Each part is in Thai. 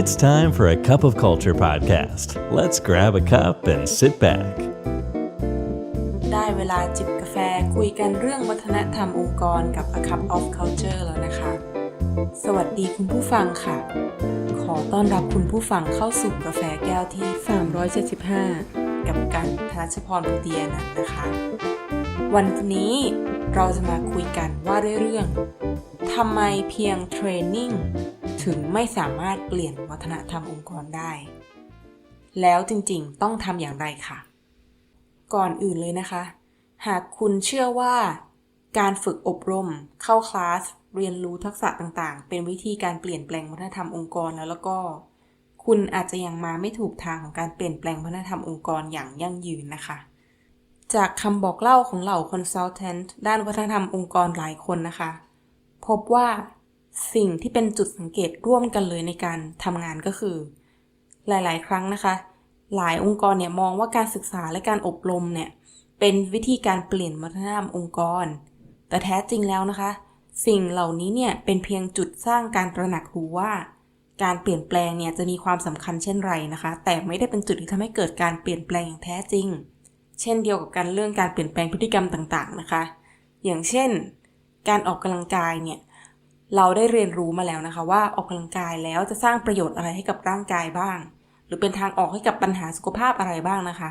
It's time for a Cup of Culture podcast. Let's grab a cup and sit back. ได้เวลาจิบกาแฟคุยกันเรื่องวัฒนธรรมองค์กรกับ A Cup of Culture แล้วนะคะ สวัสดีคุณผู้ฟังค่ะ ขอต้อนรับคุณผู้ฟังเข้าสู่กาแฟแก้วที่ 375 กับกันธนชพรพุเตียนันนะคะ วันนี้เราจะมาคุยกันว่าเรื่องทำไมเพียงเทรนนิ่ง ถึงไม่สามารถเปลี่ยนวัฒนธรรมองค์กรได้ แล้วจริงๆ ต้องทำอย่างไรค่ะ ก่อนอื่นเลยนะคะ หากคุณเชื่อว่า การฝึกอบรม เข้าคลาส เรียนรู้ทักษะต่างๆ เป็นวิธีการเปลี่ยนแปลงวัฒนธรรมองค์กรแล้วแล้วก็ คุณอาจจะยังมาไม่ถูกทางของการเปลี่ยนแปลงวัฒนธรรมองค์กรอย่างยั่งยืนนะคะจากคำบอกเล่าของเหล่าคอนซัลแทนด้านวัฒนธรรมองค์กรหลายคนนะคะ พบว่า สิ่งที่เป็นจุดสังเกตร่วมกันเลยในการทำงานก็คือ หลาย ๆ ครั้งนะคะ หลายองค์กรเนี่ยมองว่าการศึกษาและการอบรมเนี่ยเป็นวิธีการเปลี่ยนวัฒนธรรมองค์กร แต่แท้จริงแล้วนะคะ สิ่งเหล่านี้เนี่ยเป็นเพียงจุดสร้างการตระหนักรู้ว่า การเปลี่ยนแปลงเนี่ยจะมีความสำคัญเช่นไรนะคะ แต่ไม่ได้เป็นจุดที่ทำให้เกิดการเปลี่ยนแปลงอย่างแท้จริง เช่นเดียวกับการเรื่องการเปลี่ยนแปลงพฤติกรรมต่าง ๆ นะคะ อย่างเช่น การออกกำลังกายเนี่ย เราได้เรียนรู้มาแล้วนะคะ ว่าออกกำลังกายแล้วจะสร้างประโยชน์อะไรให้กับร่างกายบ้าง หรือเป็นทางออกให้กับปัญหาสุขภาพอะไรบ้างนะคะ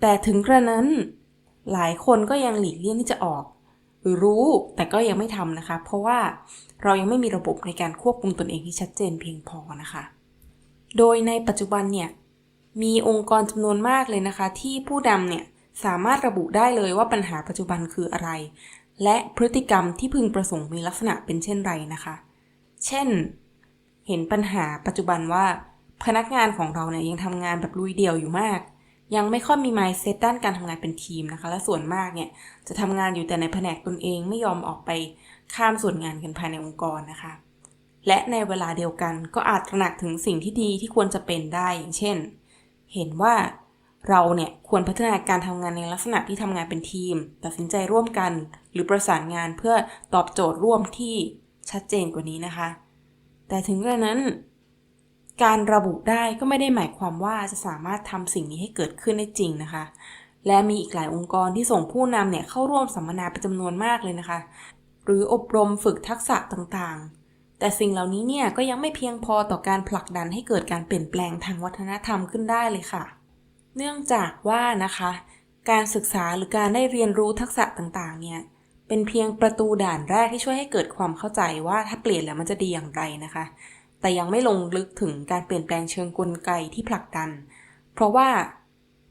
แต่ถึงกระนั้นหลายคนก็ยังหลีกเลี่ยงที่จะออกหรือรู้แต่ก็ยังไม่ทำนะคะ เพราะว่าเรายังไม่มีระบบในการควบคุมตนเองที่ชัดเจนเพียงพอนะคะ โดยในปัจจุบันเนี่ยมีองค์กรจำนวนมากเลยนะคะ ที่ผู้นำเนี่ยสามารถระบุได้เลยว่าปัญหาปัจจุบันคืออะไร และพฤติกรรมที่พึงประสงค์มีลักษณะเป็นเช่นไรนะคะ เช่น เห็นปัญหาปัจจุบันว่า พนักงานของเราเนี่ยยังทำงานแบบลุยเดี่ยวอยู่มาก ยังไม่ค่อยมี mindset ด้านการทำงานเป็นทีมนะคะ และส่วนมากเนี่ยจะทำงานอยู่แต่ในแผนกตนเองไม่ยอมออกไปข้ามส่วนงานกันภายในองค์กรนะคะ และในเวลาเดียวกันก็อาจตระหนักถึงสิ่งที่ดีที่ควรจะเป็นได้อย่างเช่น เห็นว่า เราเนี่ยควรพัฒนาการทำงานในลักษณะที่ทำงานเป็นทีม ตัดสินใจร่วมกัน หรือประสานงานเพื่อตอบโจทย์ร่วมที่ชัดเจนกว่านี้นะคะ แต่ถึงกระนั้น การระบุได้ก็ไม่ได้หมายความว่าจะสามารถทำสิ่งนี้ให้เกิดขึ้นได้จริงนะคะ และมีอีกหลายองค์กรที่ส่งผู้นำเนี่ยเข้าร่วมสัมมนาเป็นจำนวนมากเลยนะคะ หรืออบรมฝึกทักษะต่างๆ แต่สิ่งเหล่านี้เนี่ยก็ยังไม่เพียงพอต่อการผลักดันให้เกิดการเปลี่ยนแปลงทางวัฒนธรรมขึ้นได้เลยค่ะ เนื่องจากว่านะคะ การศึกษาหรือการได้เรียนรู้ทักษะต่างๆ เนี่ย เป็นเพียงประตูด่านแรกที่ช่วยให้เกิดความเข้าใจว่าถ้าเปลี่ยนแล้วมันจะดีอย่างไรนะคะ แต่ยังไม่ลงลึกถึงการเปลี่ยนแปลงเชิงกลไกที่ผลักดัน เพราะว่า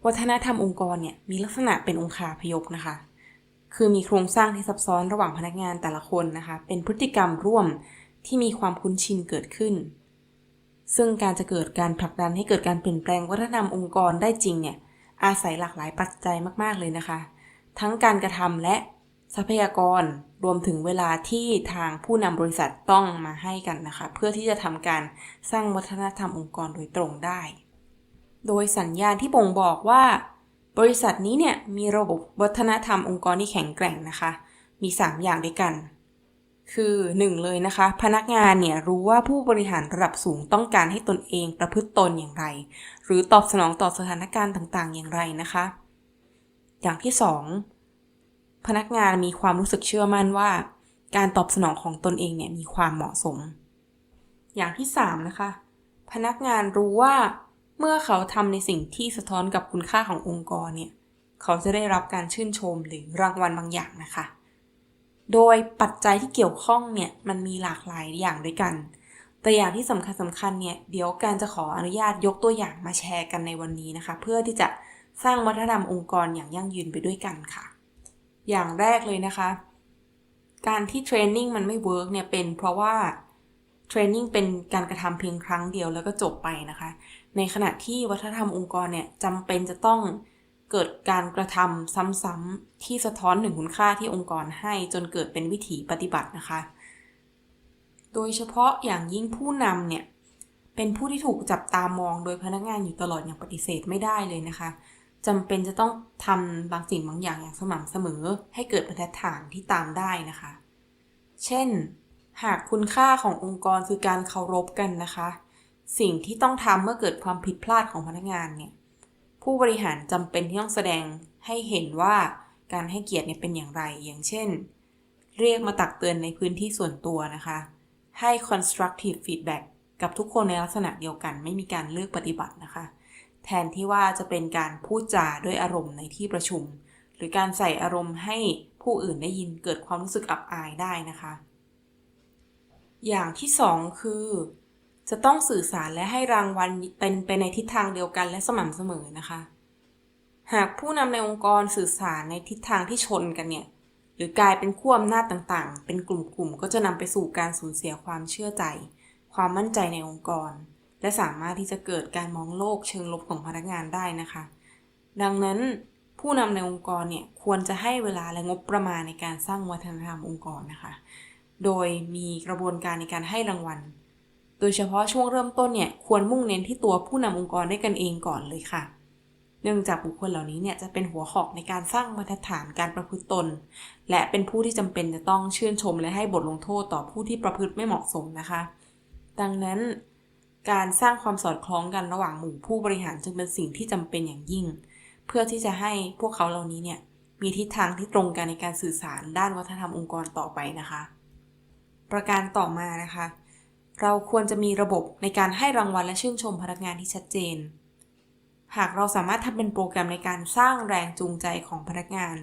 วัฒนธรรมองค์กรเนี่ยมีลักษณะเป็นองคาพยพนะคะ คือมีโครงสร้างที่ซับซ้อนระหว่างพนักงานแต่ละคนนะคะ เป็นพฤติกรรมร่วมที่มีความคุ้นชินเกิดขึ้น ซึ่งการจะเกิดการผลักดันให้เกิดการเปลี่ยนแปลงวัฒนธรรมองค์กรได้จริงเนี่ยอาศัยหลากหลายปัจจัยมาก ๆ เลยนะคะ ทั้งการกระทำและทรัพยากรรวมถึงเวลาที่ทางผู้นำบริษัทต้องมาให้กันนะคะ เพื่อที่จะทำการสร้างวัฒนธรรมองค์กรโดยตรงได้ โดยสัญญาณที่บ่งบอกว่า บริษัทนี้เนี่ยมีระบบวัฒนธรรมองค์กรที่แข็งแกร่งนะคะ มี 3 อย่างด้วยกัน คือ1เลยนะคะ พนักงานเนี่ยรู้ว่าผู้บริหารระดับสูงต้องการให้ตนเองประพฤติตนอย่างไร หรือตอบสนองต่อสถานการณ์ต่างๆ อย่างไรนะคะ อย่างที่2พนักงานมีความรู้สึกเชื่อมั่นว่า การตอบสนองของตนเองเนี่ยมีความเหมาะสม อย่างที่3นะคะ พนักงานรู้ว่าเมื่อเขาทำในสิ่งที่สะท้อนกับคุณค่าขององค์กรเนี่ย เขาจะได้รับการชื่นชมหรือรางวัลบางอย่างนะคะ โดยปัจจัยที่เกี่ยวข้องเนี่ยมันมีหลากหลายอย่างด้วยกัน แต่อย่างที่สำคัญสำคัญเนี่ยเดี๋ยวการจะขออนุญาตยกตัวอย่างมาแชร์กันในวันนี้นะคะ เพื่อที่จะสร้างวัฒนธรรมองค์กรอย่างยั่งยืนไปด้วยกันค่ะ อย่างแรกเลยนะคะ การที่เทรนนิ่งมันไม่เวิร์กเนี่ยเป็นเพราะว่าเทรนนิ่งเป็นการกระทำเพียงครั้งเดียวแล้วก็จบไปนะคะ ในขณะที่วัฒนธรรมองค์กรเนี่ยจำเป็นจะต้อง เกิดการกระทำซ้ำๆที่สะท้อนถึงคุณค่าที่องค์กรให้จนเกิดเป็นวิถีปฏิบัตินะคะ โดยเฉพาะอย่างยิ่งผู้นำเนี่ย เป็นผู้ที่ถูกจับตามองโดยพนักงานอยู่ตลอดอย่างปฏิเสธไม่ได้เลยนะคะจำเป็นจะต้องทำบางสิ่งบางอย่างอย่างสม่ำเสมอ ให้เกิดบรรทัดฐานที่ตามได้นะคะ เช่น หากคุณค่าขององค์กรคือการเคารพกันนะคะ สิ่งที่ต้องทำเมื่อเกิดความผิดพลาดของพนักงานเนี่ย ผู้บริหารจำเป็นที่ต้องแสดงให้เห็นว่าการให้เกียรติเนี่ยเป็นอย่างไร อย่างเช่น เรียกมาตักเตือนในพื้นที่ส่วนตัวนะคะ ให้ constructive feedback กับทุกคนในลักษณะเดียวกัน ไม่มีการเลือกปฏิบัตินะคะ แทนที่ว่าจะเป็นการพูดจาด้วยอารมณ์ในที่ประชุม หรือการใส่อารมณ์ให้ผู้อื่นได้ยินเกิดความรู้สึกอับอายได้นะคะ อย่างที่สองคือ จะต้องสื่อสารและให้รางวัลเป็นไปในทิศทางเดียวกันและสม่ำเสมอนะคะ หากผู้นำในองค์กรสื่อสารในทิศทางที่ชนกันเนี่ย หรือกลายเป็นขั้วอำนาจต่างๆ เป็นกลุ่มๆ ก็จะนำไปสู่การสูญเสียความเชื่อใจ ความมั่นใจในองค์กร และสามารถที่จะเกิดการมองโลกเชิงลบของพนักงานได้นะคะ ดังนั้นผู้นำในองค์กรเนี่ยควรจะให้เวลาและงบประมาณในการสร้างวัฒนธรรมองค์กรนะคะ โดยมีกระบวนการในการให้รางวัล โดยเฉพาะช่วงเริ่มต้นเนี่ยควรมุ่งเน้นที่ตัวผู้นำองค์กรได้กันเองก่อนเลยค่ะ เนื่องจากบุคคลเหล่านี้เนี่ยจะเป็นหัวหอกในการสร้างมาตรฐานการประพฤติตน และเป็นผู้ที่จำเป็นจะต้องชื่นชมและให้บทลงโทษต่อผู้ที่ประพฤติไม่เหมาะสมนะคะ ดังนั้นการสร้างความสอดคล้องกันระหว่างหมู่ผู้บริหารจึงเป็นสิ่งที่จำเป็นอย่างยิ่ง เพื่อที่จะให้พวกเขาเหล่านี้เนี่ยมีทิศทางที่ตรงกันในการสื่อสารด้านวัฒนธรรมองค์กรต่อไปนะคะ ประการต่อมานะคะ เราควรจะมีระบบในการให้รางวัลและชื่นชมพนักงานที่ชัดเจน หากเราสามารถทำเป็นโปรแกรมในการสร้างแรงจูงใจของพนักงาน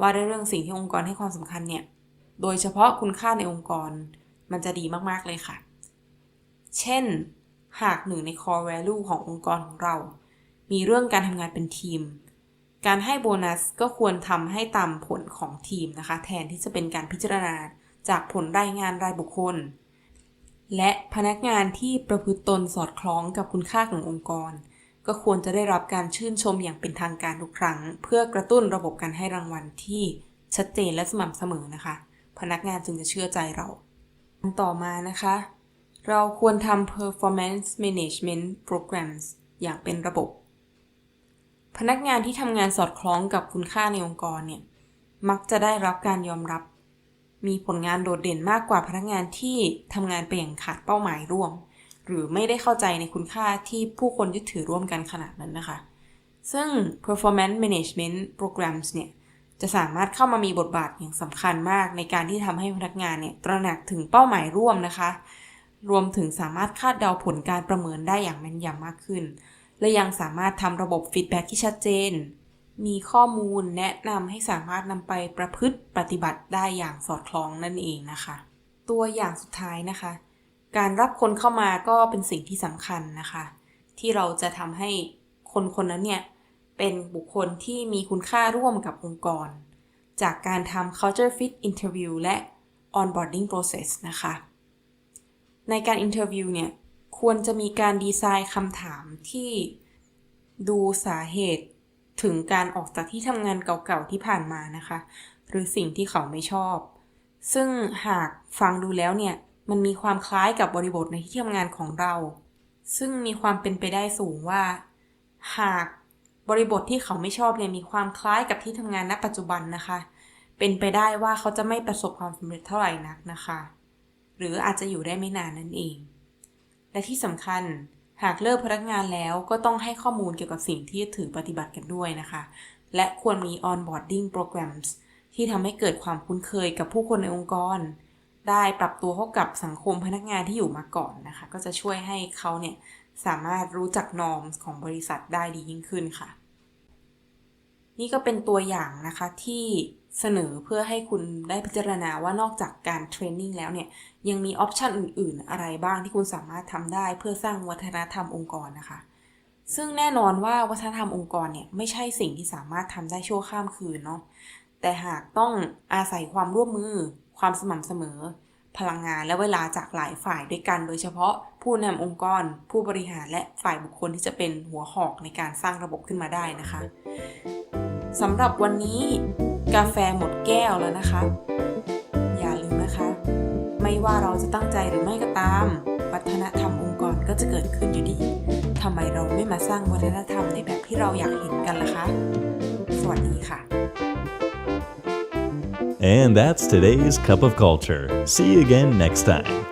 ว่าด้วยเรื่องสิ่งที่องค์กรให้ความสำคัญเนี่ย โดยเฉพาะคุณค่าในองค์กร มันจะดีมากๆเลยค่ะ เช่น หากหนึ่งใน core value ขององค์กรของเรา มีเรื่องการทำงานเป็นทีม การให้โบนัสก็ควรทำให้ตามผลของทีมนะคะ แทนที่จะเป็นการพิจารณาจากผลรายงานรายบุคคล และพนักงานที่ประพฤติตนสอดคล้องกับคุณค่าขององค์กร ก็ควรจะได้รับการชื่นชมอย่างเป็นทางการทุกครั้ง เพื่อกระตุ้นระบบการให้รางวัลที่ชัดเจนและสม่ำเสมอนะคะ พนักงานจึงจะเชื่อใจเราต่อมานะคะ เราควรทำ performance management programs อย่างเป็นระบบ พนักงานที่ทำงานสอดคล้องกับคุณค่าในองค์กรเนี่ยมักจะได้รับการยอมรับ มีผลงานโดดเด่นมากกว่าพนักงานที่ทำงานไปอย่างขาดเป้าหมายร่วม หรือไม่ได้เข้าใจในคุณค่าที่ผู้คนยึดถือร่วมกันขนาดนั้นนะคะ ซึ่ง performance management programs เนี่ยจะสามารถเข้ามามีบทบาทอย่างสำคัญมากในการที่ทำให้พนักงานเนี่ยตระหนักถึงเป้าหมายร่วมนะคะ รวมถึงสามารถคาดเดาผลการประเมินได้อย่างแม่นยำมากขึ้น และยังสามารถทำระบบฟีดแบ็กที่ชัดเจน มีข้อมูลแนะนำให้สามารถนำไปประพฤติปฏิบัติได้อย่างสอดคล้องนั่นเองนะคะ ตัวอย่างสุดท้ายนะคะ การรับคนเข้ามาก็เป็นสิ่งที่สำคัญนะคะ ที่เราจะทำให้คนคนนั้นเนี่ย เป็นบุคคลที่มีคุณค่าร่วมกับองค์กร จากการทำ culture fit interview และ onboarding process นะคะ ในการ interview เนี่ย ควรจะมีการดีไซน์คำถามที่ดูสาเหตุ ถึงการออกจากที่ทำงานเก่าๆที่ผ่านมานะคะ หรือสิ่งที่เขาไม่ชอบ ซึ่งหากฟังดูแล้วเนี่ย มันมีความคล้ายกับบริบทในที่ทำงานของเรา ซึ่งมีความเป็นไปได้สูงว่า หากบริบทที่เขาไม่ชอบเนี่ยมีความคล้ายกับที่ทำงานณปัจจุบันนะคะ เป็นไปได้ว่าเขาจะไม่ประสบความสำเร็จเท่าไหร่นักนะคะ หรืออาจจะอยู่ได้ไม่นานนั่นเอง และที่สำคัญ หากเลิกพนักงานแล้วก็ต้องให้ข้อมูลเกี่ยวกับสิ่งที่ถือปฏิบัติกันด้วยนะคะ และควรมี onboarding programs ที่ทำให้เกิดความคุ้นเคยกับผู้คนในองค์กร ได้ปรับตัวเข้ากับสังคมพนักงานที่อยู่มาก่อนนะคะ ก็จะช่วยให้เขาเนี่ยสามารถรู้จักนอมของบริษัทได้ดียิ่งขึ้นค่ะ นี่ก็เป็นตัวอย่างนะคะที่ เสนอเพื่อให้คุณได้พิจารณาว่านอกจากการเทรนนิ่งแล้วเนี่ย ยังมีออปชันอื่น ๆ อะไรบ้างที่คุณสามารถทำได้เพื่อสร้างวัฒนธรรมองค์กรนะคะ ซึ่งแน่นอนว่าวัฒนธรรมองค์กรเนี่ยไม่ใช่สิ่งที่สามารถทำได้ชั่วข้ามคืนเนาะแต่หากต้องอาศัยความร่วมมือ ความสม่ำเสมอ พลังงานและเวลาจากหลายฝ่ายด้วยกัน โดยเฉพาะผู้นำองค์กร ผู้บริหารและฝ่ายบุคคลที่จะเป็นหัวหอกในการสร้างระบบขึ้นมาได้นะคะสำหรับวันนี้ กาแฟหมดแก้วแล้วนะคะ อย่าลืมนะคะ ไม่ว่าเราจะตั้งใจหรือไม่ก็ตาม วัฒนธรรมองค์กรก็จะเกิดขึ้นอยู่ดีทำไมเราไม่มาสร้างวัฒนธรรมในแบบที่เราอยากเห็นกันล่ะคะ สวัสดีค่ะ And that's today's Cup of Culture. See you again next time.